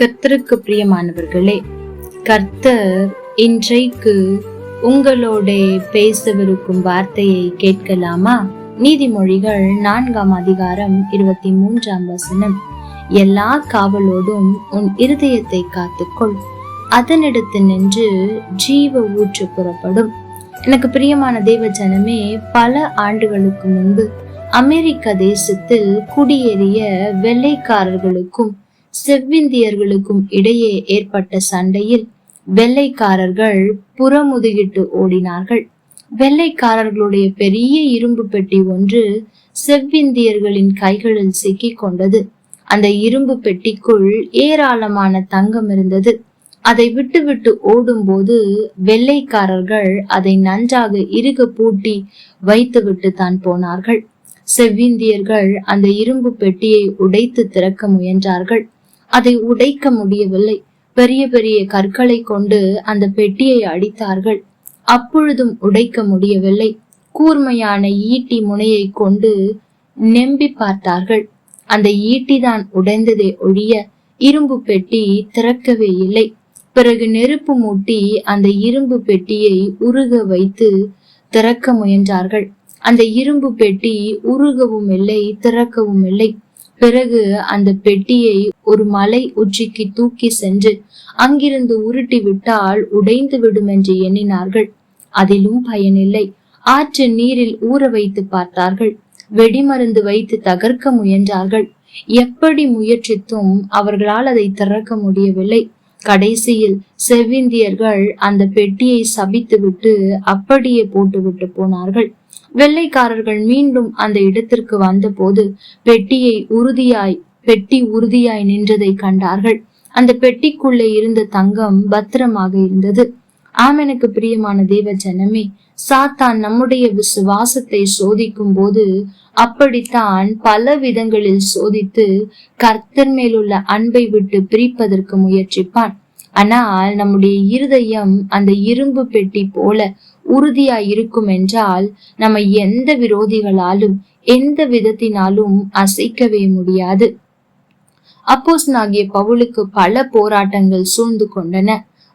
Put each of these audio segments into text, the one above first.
கர்த்தருக்கு பிரியமானவர்களே கர்த்தர் இன்றைக்கு உங்களோட பேசவிருக்கும் வார்த்தையை கேட்கலாமா? நீதிமொழிகள் நான்காம் அதிகாரம் இருபத்தி மூன்றாம் வசனம். எல்லா காவலோடும் உன் இருதயத்தை காத்துக்கொள். அதனிடத்து நின்று ஜீவ ஊற்று புறப்படும். எனக்கு பிரியமான தேவ ஜனமே பல ஆண்டுகளுக்கு முன்பு அமெரிக்க தேசத்தில் குடியேறிய வெள்ளைக்காரர்களுக்கும் செவ்விந்தியர்களுக்கும் இடையே ஏற்பட்ட சண்டையில் வெள்ளைக்காரர்கள் புறமுதுகிட்டு ஓடினார்கள். வெள்ளைக்காரர்களுடைய பெரிய இரும்பு பெட்டி ஒன்று செவ்விந்தியர்களின் கைகளில் சிக்கிக் கொண்டது அந்த இரும்பு பெட்டிக்குள் ஏராளமான தங்கம் இருந்தது. அதை விட்டு விட்டு ஓடும்போது வெள்ளைக்காரர்கள் அதை நன்றாக இறுக பூட்டி வைத்துவிட்டு தான் போனார்கள். செவ்விந்தியர்கள் அந்த இரும்பு பெட்டியை உடைத்து திறக்க முயன்றார்கள். அதை உடைக்க முடியவில்லை. பெரிய பெரிய கற்களை கொண்டு அந்த பெட்டியை அடித்தார்கள். அப்பொழுதும் உடைக்க முடியவில்லை. கூர்மையான ஈட்டி முனையை கொண்டு நெம்பி பார்த்தார்கள். அந்த ஈட்டிதான் உடைந்ததே ஒழிய இரும்பு பெட்டி திறக்கவே இல்லை. பிறகு நெருப்பு மூட்டி அந்த இரும்பு பெட்டியை உருக வைத்து திறக்க முயன்றார்கள். அந்த இரும்பு பெட்டி உருகவும் இல்லை திறக்கவும் இல்லை. பிறகு அந்த பெட்டியை ஒரு மலை உச்சிக்கு தூக்கி சென்று அங்கிருந்து உருட்டி விட்டால் உடைந்து விடும் என்று எண்ணினார்கள். அதிலும் பயனில்லை. ஆற்று நீரில் ஊற வைத்து பார்த்தார்கள். வெடிமருந்து வைத்து தகர்க்க முயன்றார்கள். எப்படி முயற்சித்தும் அவர்களால் அதை திறக்க முடியவில்லை. கடைசியில் செவ்விந்தியர்கள் அந்த பெட்டியை சபித்துவிட்டு அப்படியே போட்டுவிட்டு போனார்கள். வெள்ளைக்காரர்கள் மீண்டும் அந்த இடத்திற்கு வந்தபோது பெட்டியை உறுதியாய் பெட்டி உறுதியாய் நின்றதை கண்டார்கள். அந்த பெட்டிக்குள்ளே இருந்த தங்கம் பத்திரமாக இருந்தது. ஆமெனுக்கு பிரியமான தேவ ஜனமே சாத்தான் நம்முடைய விசுவாசத்தை சோதிக்கும் போது அப்படித்தான் பல விதங்களில் சோதித்து கர்த்தர் மேலுள்ள அன்பை விட்டு பிரிப்பதற்கு முயற்சிப்பான். ஆனால் நம்முடைய இருதயம் அந்த இரும்பு பெட்டி போல உறுதியா இருக்கும் என்றால் நம்ம எந்த விரோதிகளாலும் எந்த விதத்தினாலும் அசைக்கவே முடியாது. அப்போஸ் ஆகிய பவுலுக்கு பல போராட்டங்கள் சூழ்ந்து கொண்டன.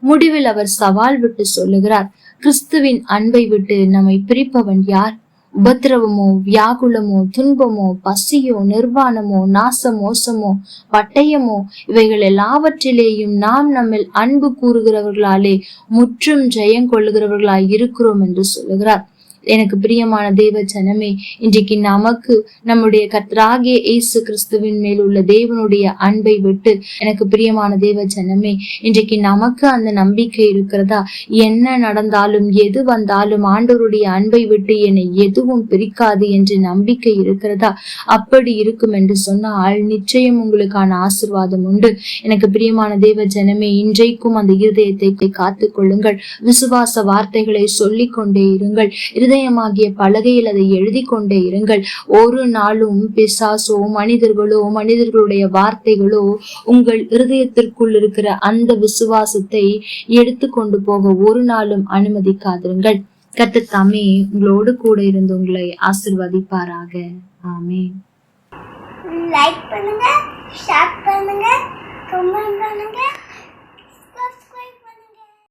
முடிவில் அவர் சவால் விட்டு சொல்லுகிறார் கிறிஸ்துவின் அன்பை விட்டு நம்மை பிரிப்பவன் யார்? உபத்திரவமோ வியாகுலமோ துன்பமோ பசியோ நிர்வாணமோ நாச மோசமோ பட்டயமோ இவைகள் எல்லாவற்றிலேயும் நாம் நம்மில் அன்பு கூறுகிறவர்களாலே முற்றும் ஜெயம் கொள்ளுகிறவர்களாய் இருக்கிறோம் என்று சொல்லுகிறார். எனக்கு பிரியமான தேவ ஜனமே இன்றைக்கு நமக்கு நம்முடைய கத்ராகிய இயேசு கிறிஸ்துவின் மேல் உள்ள தேவனுடைய அன்பை விட்டு எனக்கு பிரியமான தேவ ஜனமே இன்றைக்கு நமக்கு அந்த நம்பிக்கை இருக்கிறதா? என்ன நடந்தாலும் எது வந்தாலும் ஆண்டவருடைய அன்பை விட்டு என்னை எதுவும் பிரிக்காது என்று நம்பிக்கை இருக்கிறதா? அப்படி இருக்கும் என்று சொன்னால் நிச்சயம் உங்களுக்கான ஆசிர்வாதம் உண்டு. எனக்கு பிரியமான தேவ ஜனமே இன்றைக்கும் அந்த இருதயத்தை காத்துக் கொள்ளுங்கள். விசுவாச வார்த்தைகளை சொல்லிக் கொண்டே இருங்கள். இருதய இருதயமாகிய பலகையில் அதை எழுதி கொண்டே இருங்கள். ஒரு நாளும் பிசாசோ மனிதர்களோ மனிதர்களுடைய வார்த்தைகளோ உங்கள் இருதயத்திற்குள் இருக்கிற அந்த விசுவாசத்தை எடுத்து கொண்டு போக ஒரு நாளும் அனுமதிக்காதிருங்கள். கத்தத்தாமே உங்களோடு கூட இருந்து உங்களை ஆசிர்வதிப்பாராக. ஆமே லைக் பண்ணுங்க ஷேர் பண்ணுங்க கமெண்ட் பண்ணுங்க.